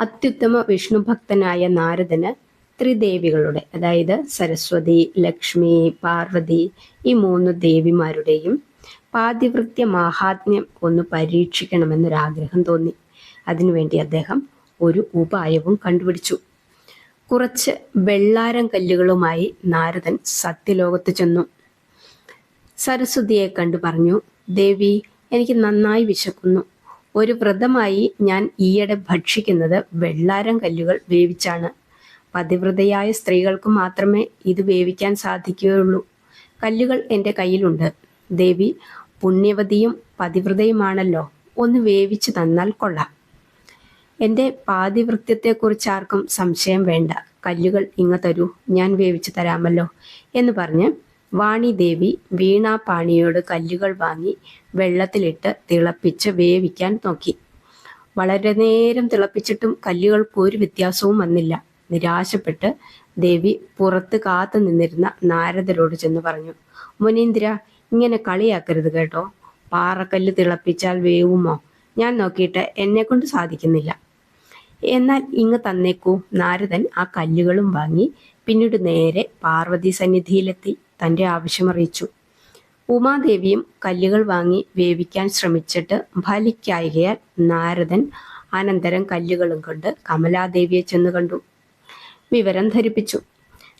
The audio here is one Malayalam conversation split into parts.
അത്യുത്തമ വിഷ്ണുഭക്തനായ നാരദന് ത്രിദേവികളുടെ അതായത് സരസ്വതി ലക്ഷ്മി പാർവതി ഈ മൂന്ന് ദേവിമാരുടെയും പാതിവൃത്യ മാഹാത്മ്യം ഒന്ന് പരീക്ഷിക്കണമെന്നൊരാഗ്രഹം തോന്നി. അതിനുവേണ്ടി അദ്ദേഹം ഒരു ഉപായവും കണ്ടുപിടിച്ചു. കുറച്ച് വെള്ളാരം കല്ലുകളുമായി നാരദൻ സത്യലോകത്ത് ചെന്നു. സരസ്വതിയെ കണ്ടു പറഞ്ഞു ദേവി എനിക്ക് നന്നായി വിശക്കുന്നു. ഒരു വ്രതമായി ഞാൻ ഈയിടെ ഭക്ഷിക്കുന്നത് വെള്ളാരം കല്ലുകൾ വേവിച്ചാണ്. പതിവ്രതയായ സ്ത്രീകൾക്ക് മാത്രമേ ഇത് വേവിക്കാൻ സാധിക്കുകയുള്ളൂ. കല്ലുകൾ എന്റെ കയ്യിലുണ്ട്. ദേവി പുണ്യവതിയും പതിവ്രതയുമാണല്ലോ. ഒന്ന് വേവിച്ചു തന്നാൽ കൊള്ളാം. എന്റെ പാതിവൃത്യത്തെക്കുറിച്ച് ആർക്കും സംശയം വേണ്ട. കല്ലുകൾ ഇങ്ങ തരൂ. ഞാൻ വേവിച്ചു തരാമല്ലോ എന്ന് പറഞ്ഞ് വാണിദേവി വീണാപാണിയോട് കല്ലുകൾ വാങ്ങി വെള്ളത്തിലിട്ട് തിളപ്പിച്ച് വേവിക്കാൻ നോക്കി. വളരെ നേരം തിളപ്പിച്ചിട്ടും കല്ലുകൾക്ക് ഒരു വ്യത്യാസവും വന്നില്ല. നിരാശപ്പെട്ട് ദേവി പുറത്ത് കാത്തു നിന്നിരുന്ന നാരദരോട് ചെന്ന് പറഞ്ഞു മുനീന്ദ്ര ഇങ്ങനെ കളിയാക്കരുത് കേട്ടോ. പാറക്കല്ല് തിളപ്പിച്ചാൽ വേവുമോ? ഞാൻ നോക്കിയിട്ട് എന്നെ കൊണ്ട് സാധിക്കുന്നില്ല. എന്നാൽ ഇങ്ങ് തന്നേക്കൂ. നാരദൻ ആ കല്ലുകളും വാങ്ങി പിന്നീട് നേരെ പാർവതി സന്നിധിയിലെത്തി തന്റെ ആവശ്യമറിയിച്ചു ഉമാദേവിയും കല്ലുകൾ വാങ്ങി വേവിക്കാൻ ശ്രമിച്ചിട്ട് ഫലിക്കായകയാൽ നാരദൻ അനന്തരം കല്ലുകളും കൊണ്ട് കമലാദേവിയെ ചെന്ന് കണ്ടു. വിവരം ധരിപ്പിച്ചു.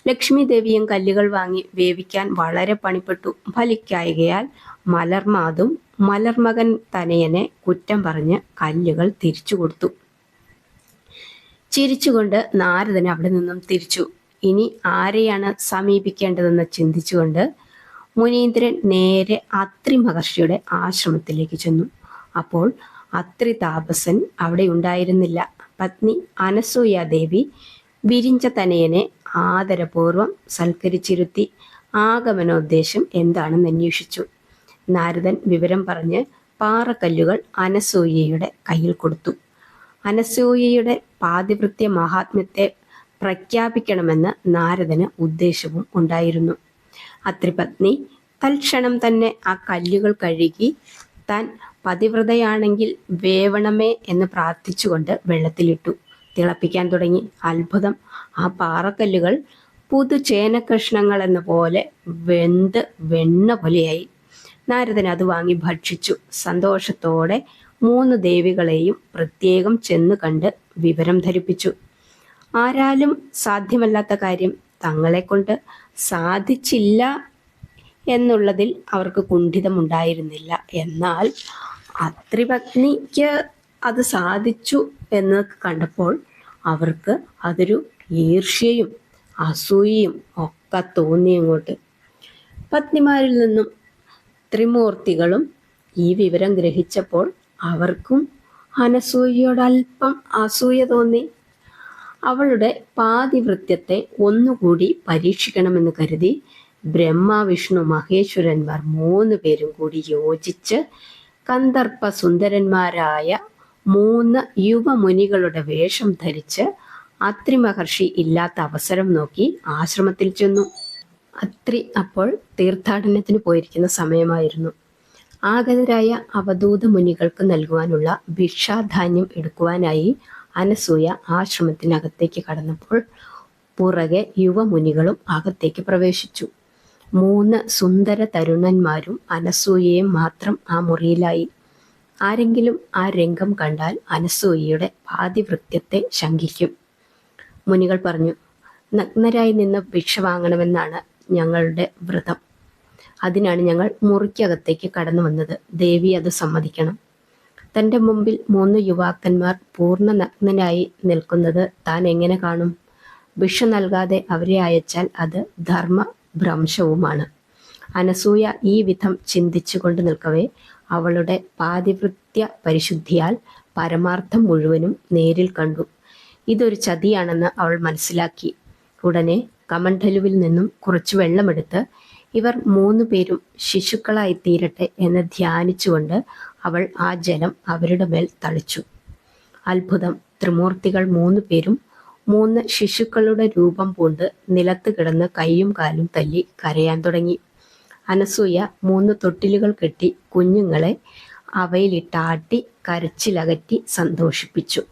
ലക്ഷ്മി ദേവിയും കല്ലുകൾ വാങ്ങി വേവിക്കാൻ വളരെ പണിപ്പെട്ടു. ഫലിക്കായകയാൽ മലർമാതും മലർമകൻ തനയനെ കുറ്റം പറഞ്ഞ് കല്ലുകൾ തിരിച്ചു കൊടുത്തു. ചിരിച്ചുകൊണ്ട് നാരദൻ അവിടെ നിന്നും തിരിച്ചു. ഇനി ആരെയാണ് സമീപിക്കേണ്ടതെന്ന് ചിന്തിച്ചുകൊണ്ട് മുനീന്ദ്രൻ നേരെ അത്രി മഹർഷിയുടെ ആശ്രമത്തിലേക്ക് ചെന്നു. അപ്പോൾ അത്രി താപസൻ അവിടെ ഉണ്ടായിരുന്നില്ല. പത്നി അനസൂയ ദേവി വിരിഞ്ച തനയനെ ആദരപൂർവം സൽക്കരിച്ചിരുത്തി ആഗമനോദ്ദേശം എന്താണെന്ന് അന്വേഷിച്ചു. നാരദൻ വിവരം പറഞ്ഞ് പാറക്കല്ലുകൾ അനസൂയയുടെ കയ്യിൽ കൊടുത്തു. അനസൂയയുടെ പാതിവൃത്യ മഹാത്മ്യത്തെ പ്രഖ്യാപിക്കണമെന്ന് നാരദന് ഉദ്ദേശവും ഉണ്ടായിരുന്നു. അത്രിപത്നി തൽക്ഷണം തന്നെ ആ കല്ലുകൾ കഴുകി താൻ പതിവ്രതയാണെങ്കിൽ വേവണമേ എന്ന് പ്രാർത്ഥിച്ചുകൊണ്ട് വെള്ളത്തിലിട്ടു. തിളപ്പിക്കാൻ തുടങ്ങി. അത്ഭുതം. ആ പാറക്കല്ലുകൾ പുതു ചേനകഷ്ണങ്ങൾ എന്ന പോലെ വെന്ത് വെണ്ണ പോലെയായി. നാരദൻ അത് വാങ്ങി ഭക്ഷിച്ചു. സന്തോഷത്തോടെ മൂന്ന് ദേവികളെയും പ്രത്യേകം ചെന്ന് കണ്ട് വിവരം ധരിപ്പിച്ചു. ആരാലും സാധ്യമല്ലാത്ത കാര്യം തങ്ങളെ കൊണ്ട് സാധിച്ചില്ല എന്നുള്ളതിൽ അവർക്ക് കുണ്ഠിതമുണ്ടായിരുന്നില്ല. എന്നാൽ അത്രിപത്നിക്ക് അത് സാധിച്ചു എന്ന് കണ്ടപ്പോൾ അവർക്ക് അതൊരു ഈർഷ്യയും അസൂയയും ഒക്കെ തോന്നി അങ്ങോട്ട് പത്നിമാരിൽ നിന്നും ത്രിമൂർത്തികളും ഈ വിവരം ഗ്രഹിച്ചപ്പോൾ അവർക്കും അനസൂയയോട് അല്പം അസൂയ തോന്നി. അവളുടെ പാതിവൃത്യത്തെ ഒന്നുകൂടി പരീക്ഷിക്കണമെന്ന് കരുതി ബ്രഹ്മ വിഷ്ണു മഹേശ്വരന്മാർ മൂന്ന് പേരും കൂടി യോജിച്ച് കന്ദർപ്പ സുന്ദരന്മാരായ മൂന്ന് യുവമുനികളുടെ വേഷം ധരിച്ച് അത്രി മഹർഷി ഇല്ലാത്ത അവസരം നോക്കി ആശ്രമത്തിൽ ചെന്നു. അത്രി അപ്പോൾ തീർത്ഥാടനത്തിന് പോയിരിക്കുന്ന സമയമായിരുന്നു. ആഗതരായ അവധൂത മുനികൾക്ക് നൽകുവാനുള്ള ഭിക്ഷാധാന്യം എടുക്കുവാനായി അനസൂയ ആശ്രമത്തിനകത്തേക്ക് കടന്നപ്പോൾ പുറകെ യുവമുനികളും അകത്തേക്ക് പ്രവേശിച്ചു. മൂന്ന് സുന്ദര തരുണന്മാരും അനസൂയയും മാത്രം ആ മുറിയിലായി. ആരെങ്കിലും ആ രംഗം കണ്ടാൽ അനസൂയയുടെ പാതിവൃത്യത്തെ ശങ്കിക്കും. മുനികൾ പറഞ്ഞു നഗ്നരായി നിന്ന് ഭിക്ഷ വാങ്ങണമെന്നാണ് ഞങ്ങളുടെ വ്രതം. അതിനാണ് ഞങ്ങൾ മുറിക്കകത്തേക്ക് കടന്നു വന്നത്. ദേവി അത് സമ്മതിക്കണം. തന്റെ മുമ്പിൽ മൂന്ന് യുവാക്കന്മാർ പൂർണ നഗ്നനായി നിൽക്കുന്നത് താൻ എങ്ങനെ കാണും? ഭിക്ഷ നൽകാതെ അവരെ അയച്ചാൽ അത് ധർമ്മ ഭ്രംശവുമാണ് അനസൂയ ഈ വിധം ചിന്തിച്ചുകൊണ്ട് നിൽക്കവേ അവളുടെ പാതിവൃത്യ പരിശുദ്ധിയാൽ പരമാർത്ഥം മുഴുവനും നേരിൽ കണ്ടു. ഇതൊരു ചതിയാണെന്ന് അവൾ മനസ്സിലാക്കി. ഉടനെ കമണ്ഡലുവിൽ നിന്നും കുറച്ച് വെള്ളമെടുത്ത് ഇവർ മൂന്നു പേരും ശിശുക്കളായി തീരട്ടെ എന്ന് ധ്യാനിച്ചുകൊണ്ട് അവൾ ആ ജലം അവരുടെ മേൽ തളിച്ചു. അത്ഭുതം. ത്രിമൂർത്തികൾ മൂന്നു പേരും മൂന്ന് ശിശുക്കളുടെ രൂപം പൂണ്ട് നിലത്ത് കിടന്ന് കൈയും കാലും തല്ലി കരയാൻ തുടങ്ങി. അനസൂയ മൂന്ന് തൊട്ടിലുകൾ കെട്ടി കുഞ്ഞുങ്ങളെ അവയിലിട്ടാട്ടി കരച്ചിലകറ്റി സന്തോഷിപ്പിച്ചു.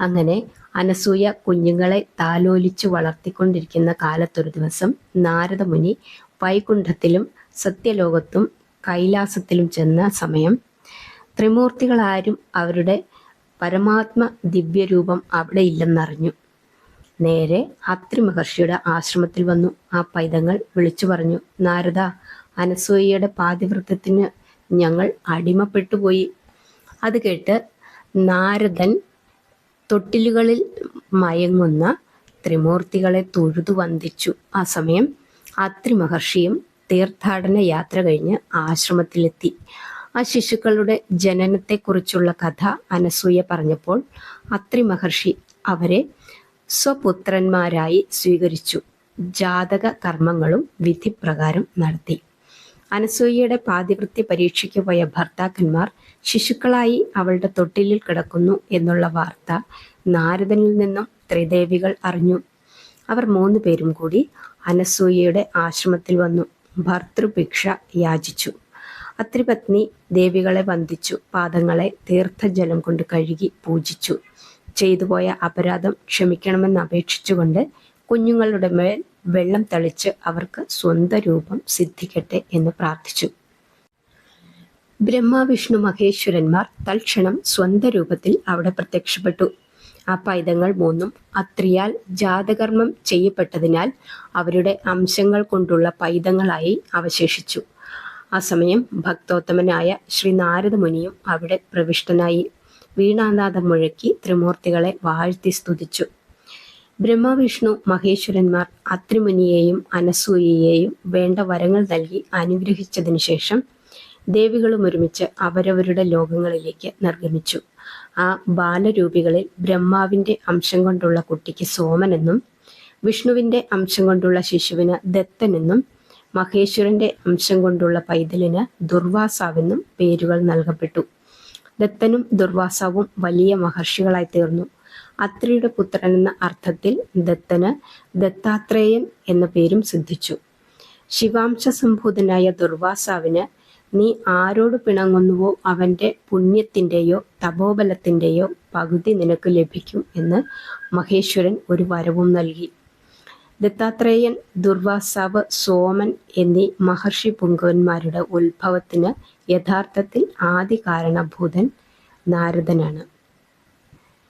അങ്ങനെ അനസൂയ കുഞ്ഞുങ്ങളെ താലോലിച്ചു വളർത്തിക്കൊണ്ടിരിക്കുന്ന കാലത്തൊരു ദിവസം നാരദമുനി വൈകുണ്ഠത്തിലും സത്യലോകത്തും കൈലാസത്തിലും ചെന്ന സമയം ത്രിമൂർത്തികളാരും അവരുടെ പരമാത്മ ദിവ്യരൂപം അവിടെ ഇല്ലെന്നറിഞ്ഞു. നേരെ അത്രി മഹർഷിയുടെ ആശ്രമത്തിൽ വന്നു. ആ പൈതങ്ങൾ വിളിച്ചു പറഞ്ഞു നാരദ അനസൂയയുടെ പാതിവൃത്തത്തിന് ഞങ്ങൾ അടിമപ്പെട്ടുപോയി. അത് കേട്ട് നാരദൻ തൊട്ടിലുകളിൽ മയങ്ങുന്ന ത്രിമൂർത്തികളെ തൊഴുതു വന്ദിച്ചു. ആ സമയം അത്രി മഹർഷിയും തീർത്ഥാടന യാത്ര കഴിഞ്ഞ് ആശ്രമത്തിലെത്തി. ആ ശിശുക്കളുടെ ജനനത്തെക്കുറിച്ചുള്ള കഥ അനസൂയ പറഞ്ഞപ്പോൾ അത്രി മഹർഷി അവരെ സ്വപുത്രന്മാരായി സ്വീകരിച്ചു. ജാതക കർമ്മങ്ങളും വിധിപ്രകാരം നടത്തി. അനസൂയയുടെ പാതിവൃത്തി പരീക്ഷയ്ക്ക് പോയ ഭർത്താക്കന്മാർ ശിശുക്കളായി അവളുടെ തൊട്ടിലിൽ കിടക്കുന്നു എന്നുള്ള വാർത്ത നാരദനിൽ നിന്നും ത്രിദേവികൾ അറിഞ്ഞു. അവർ മൂന്നു പേരും കൂടി അനസൂയയുടെ ആശ്രമത്തിൽ വന്നു. ഭർത്തൃഭിക്ഷ യാചിച്ചു. അത്രിപത്നി ദേവികളെ വന്ദിച്ചു. പാദങ്ങളെ തീർത്ഥജലം കൊണ്ട് കഴുകി പൂജിച്ചു. ചെയ്തുപോയ അപരാധം ക്ഷമിക്കണമെന്ന് അപേക്ഷിച്ചുകൊണ്ട് കുഞ്ഞുങ്ങളുടെ മേൽ വെള്ളം തളിച്ച് അവർക്ക് സ്വന്തം രൂപം സിദ്ധിക്കട്ടെ എന്ന് പ്രാർത്ഥിച്ചു. ബ്രഹ്മ വിഷ്ണു മഹേശ്വരന്മാർ തൽക്ഷണം സ്വന്തം രൂപത്തിൽ അവിടെ പ്രത്യക്ഷപ്പെട്ടു. ആ പൈതങ്ങൾ മൂന്നും അത്രിയാൽ ജാതകർമ്മം ചെയ്യപ്പെട്ടതിനാൽ അവരുടെ അംശങ്ങൾ കൊണ്ടുള്ള പൈതങ്ങളായി അവശേഷിച്ചു. ആ സമയം ഭക്തോത്തമനായ ശ്രീ നാരദമുനിയും അവിടെ പ്രവിഷ്ടനായി. വീണാനാഥം മുഴക്കി ത്രിമൂർത്തികളെ വാഴ്ത്തി സ്തുതിച്ചു. ബ്രഹ്മവിഷ്ണു മഹേശ്വരന്മാർ അത്രിമുനിയെയും അനസൂയയെയും വേണ്ട വരങ്ങൾ നൽകി അനുഗ്രഹിച്ചതിനു ശേഷം ദേവികളും ഒരുമിച്ച് അവരവരുടെ ലോകങ്ങളിലേക്ക് നിർഗമിച്ചു. ആ ബാലരൂപികളിൽ ബ്രഹ്മാവിന്റെ അംശം കൊണ്ടുള്ള കുട്ടിക്ക് സോമനെന്നും വിഷ്ണുവിന്റെ അംശം കൊണ്ടുള്ള ശിശുവിന് ദത്തനെന്നും മഹേശ്വരന്റെ അംശം കൊണ്ടുള്ള പൈതലിന് ദുർവാസാവെന്നും പേരുകൾ നൽകപ്പെട്ടു. ദത്തനും ദുർവാസാവും വലിയ മഹർഷികളായി തീർന്നു. അത്രിയുടെ പുത്രൻ എന്ന അർത്ഥത്തിൽ ദത്തന് ദത്താത്രേയൻ എന്ന പേരും സിദ്ധിച്ചു. ശിവാംശ സംഭൂതനായ ദുർവാസാവിന് നീ ആരോട് പിണങ്ങുന്നുവോ അവന്റെ പുണ്യത്തിന്റെയോ തപോബലത്തിന്റെയോ പകുതി നിനക്ക് ലഭിക്കും എന്ന് മഹേശ്വരൻ ഒരു വരവും നൽകി. ദത്താത്രേയൻ ദുർവാസാവ് സോമൻ എന്നീ മഹർഷി പുങ്കവന്മാരുടെ ഉത്ഭവത്തിന് യഥാർത്ഥത്തിൽ ആദി കാരണഭൂതൻ നാരദനാണ്.